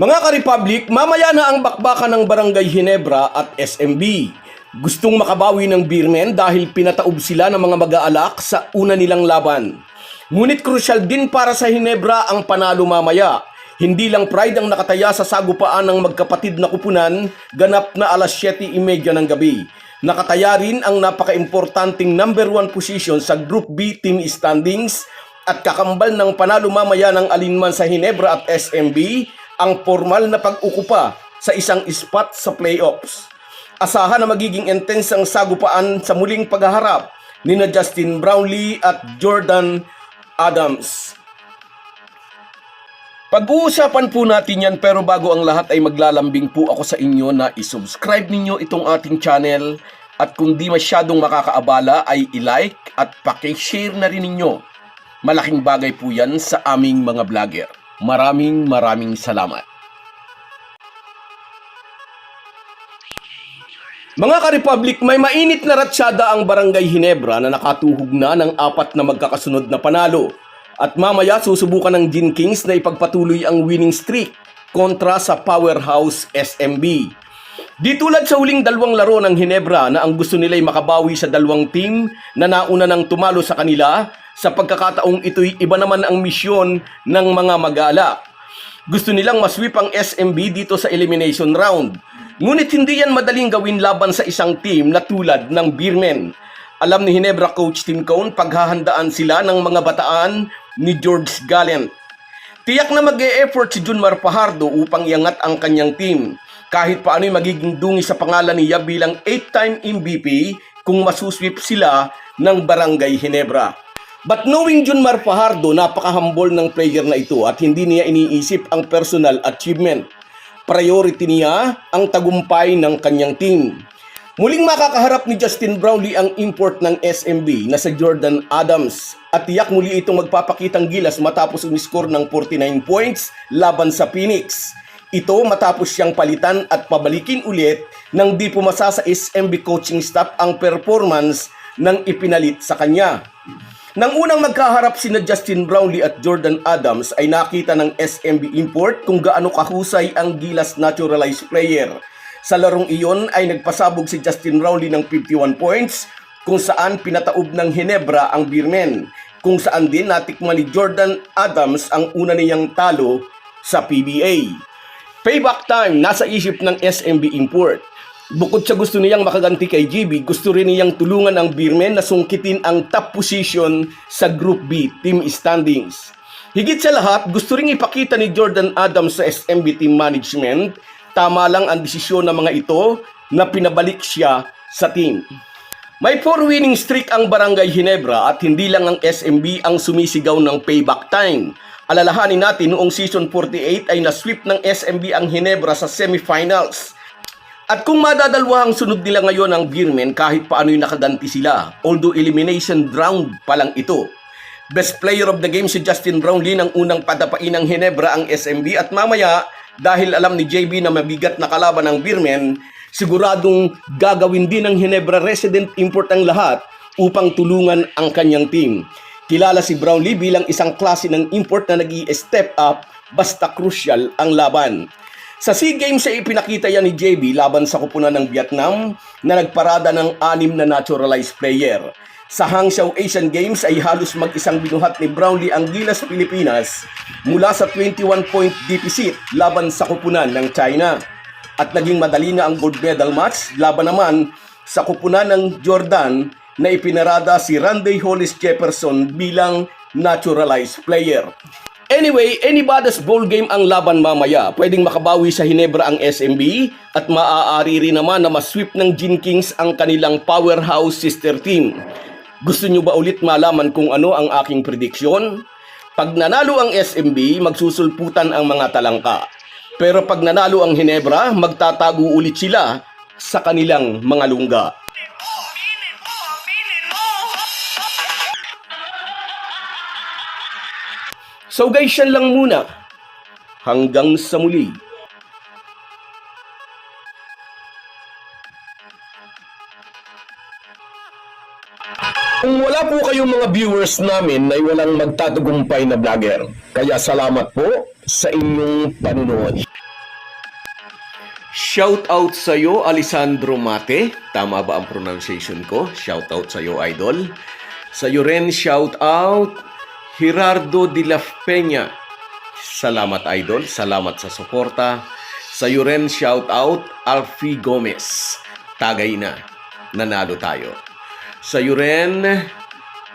Mga ka-Republic, mamaya na ang bakbakan ng Barangay Hinebra at SMB. Gustong makabawi ng Beermen dahil pinataob sila ng mga mag-aalak sa una nilang laban. Ngunit crucial din para sa Hinebra ang panalo mamaya. Hindi lang pride ang nakataya sa sagupaan ng magkapatid na kupunan, ganap na alas 7.30 ng gabi. Nakataya rin ang napaka-importanting number 1 position sa Group B team standings at kakambal ng panalo mamaya ng alinman sa Hinebra at SMB ang formal na pag-ukupa sa isang spot sa playoffs. Asahan na magiging intense ang sagupaan sa muling paghaharap ni na Justin Brownlee at Jordan Adams. Pag-uusapan po natin yan pero bago ang lahat ay maglalambing po ako sa inyo na isubscribe ninyo itong ating channel at kung di masyadong makakaabala ay i-like at pakishare na rin ninyo. Malaking bagay po yan sa aming mga vlogger. Maraming maraming salamat. Mga ka-Republic, may mainit na ratsyada ang Barangay Hinebra na nakatuhog na ng apat na magkakasunod na panalo. At mamaya susubukan ng Gin Kings na ipagpatuloy ang winning streak kontra sa powerhouse SMB. Di tulad sa huling dalawang laro ng Hinebra na ang gusto nila'y makabawi sa dalawang team na nauna ng tumalo sa kanila, sa pagkakataong ito'y iba naman ang misyon ng mga mag-aala. Gusto nilang masweep ang SMB dito sa elimination round. Ngunit hindi yan madaling gawin laban sa isang team na tulad ng Beermen. Alam ni Hinebra coach Tim Cone paghahandaan sila ng mga bataan ni George Gallant. Tiyak na mag effort si Junmar Pajardo upang iangat ang kanyang team. Kahit paano'y magiging dungi sa pangalan niya bilang 8-time MVP kung masusweep sila ng Barangay Hinebra. But knowing Junmar Fajardo, napaka-humble ng player na ito at hindi niya iniisip ang personal achievement. Priority niya ang tagumpay ng kanyang team. Muling makakaharap ni Justin Brownlee ang import ng SMB na sa Jordan Adams at tiyak muli itong magpapakitang gilas matapos umiscore ng 49 points laban sa Phoenix. Ito matapos siyang palitan at pabalikin ulit nang di pumasa sa SMB coaching staff ang performance ng ipinalit sa kanya. Nang unang magkaharap sina Justin Brownlee at Jordan Adams ay nakita ng SMB Import kung gaano kahusay ang gilas naturalized player. Sa larong iyon ay nagpasabog si Justin Brownlee ng 51 points kung saan pinataob ng Hinebra ang Beermen, kung saan din natikman ni Jordan Adams ang una niyang talo sa PBA. Payback time nasa isip ng SMB Import. Bukod sa gusto niyang makaganti kay GB, gusto rin niyang tulungan ang Beermen na sungkitin ang top position sa Group B team standings. Higit sa lahat, gusto ring ipakita ni Jordan Adams sa SMB team management, tama lang ang desisyon ng mga ito na pinabalik siya sa team. May 4 winning streak ang Barangay Hinebra at hindi lang ang SMB ang sumisigaw ng payback time. Alalahanin natin noong season 48 ay nasweep ng SMB ang Hinebra sa semifinals. At kung madadalwahang sunod nila ngayon ang Beermen kahit paano'y nakaganti sila, although elimination round pa lang ito. Best player of the game si Justin Brownlee nang unang padapain ng Hinebra ang SMB at mamaya dahil alam ni JB na mabigat na kalaban ng Beermen, siguradong gagawin din ng Hinebra resident import ang lahat upang tulungan ang kanyang team. Kilala si Brownlee bilang isang klase ng import na nag step up basta crucial ang laban. Sa SEA Games ay ipinakita yan ni JB laban sa kupunan ng Vietnam na nagparada ng anim na naturalized player. Sa Hangzhou Asian Games ay halos mag-isang binuhat ni Brownlee ang Gilas Pilipinas mula sa 21-point deficit laban sa kupunan ng China. At naging madali na ang gold medal match laban naman sa kupunan ng Jordan na ipinarada si Randy Hollis Jefferson bilang naturalized player. Anyway, anybody's ball game ang laban mamaya. Pwedeng makabawi sa Hinebra ang SMB at maaari rin naman na masweep ng Gin Kings ang kanilang powerhouse sister team. Gusto nyo ba ulit malaman kung ano ang aking prediksyon? Pag nanalo ang SMB, magsusulputan ang mga talangka. Pero pag nanalo ang Hinebra, magtatago ulit sila sa kanilang mga lungga. So guys, yan lang muna. Hanggang sa muli. Kung wala po kayong mga viewers namin na walang magtatagumpay na vlogger, kaya salamat po sa inyong panunood. Shout out sa iyo, Alessandro Mate. Tama ba ang pronunciation ko? Shout out sa iyo, idol. Sa iyo rin, shout out, Gerardo de la Peña. Salamat, idol. Salamat sa suporta. Sa iyo rin, shout out, Alfie Gomez. Tagay na. Nanalo tayo. Sa iyo rin,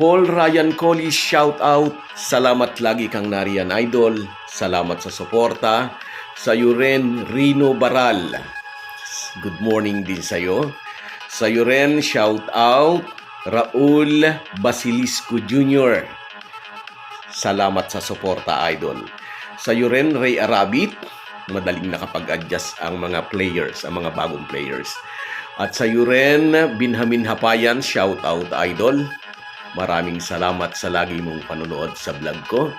Paul Ryan Collie, shout out. Salamat lagi kang nariyan, idol. Salamat sa suporta. Sa iyo rin, Rino Baral. Good morning din sa iyo. Sa iyo rin, shout out, Raul Basilisco Jr. Salamat sa suporta, idol. Sa iyo rin, Ray Arabit. Madaling nakapag-adjust ang mga players, ang mga bagong players. At sa iyo rin, Binhamin Hapayan, shout out, idol. Maraming salamat sa lagi mong panonood sa vlog ko.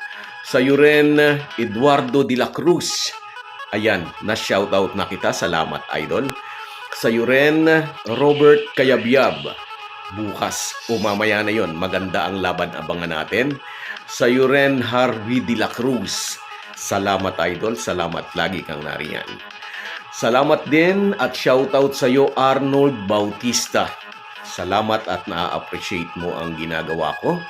Sa iyo rin, Eduardo de la Cruz. Ayan, na-shoutout na kita. Salamat, idol. Sa iyo rin, Robert Kayabyab. Bukas o mamaya na yon, maganda ang laban abangan natin. Sa iyo rin, Harvey de la Cruz. Salamat, idol. Salamat lagi kang nariyan. Salamat din at shoutout sa iyo, Arnold Bautista. Salamat at na-appreciate mo ang ginagawa ko.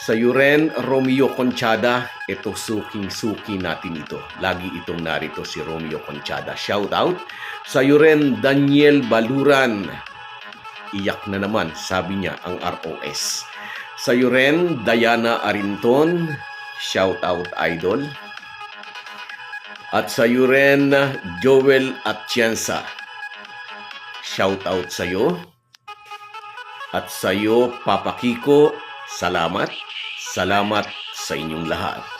Sa iyo rin, Romeo Conchada. Ito suking-suki natin ito. Lagi itong narito si Romeo Conchada. Shout out. Sa iyo rin, Daniel Baluran. Iyak na naman, sabi niya, ang ROS. Sa iyo rin, Diana Arinton. Shout out, idol. At sa iyo rin, Joel Atienza. Shout out sa iyo. At sa iyo, Papa Kiko, salamat. Salamat sa inyong lahat.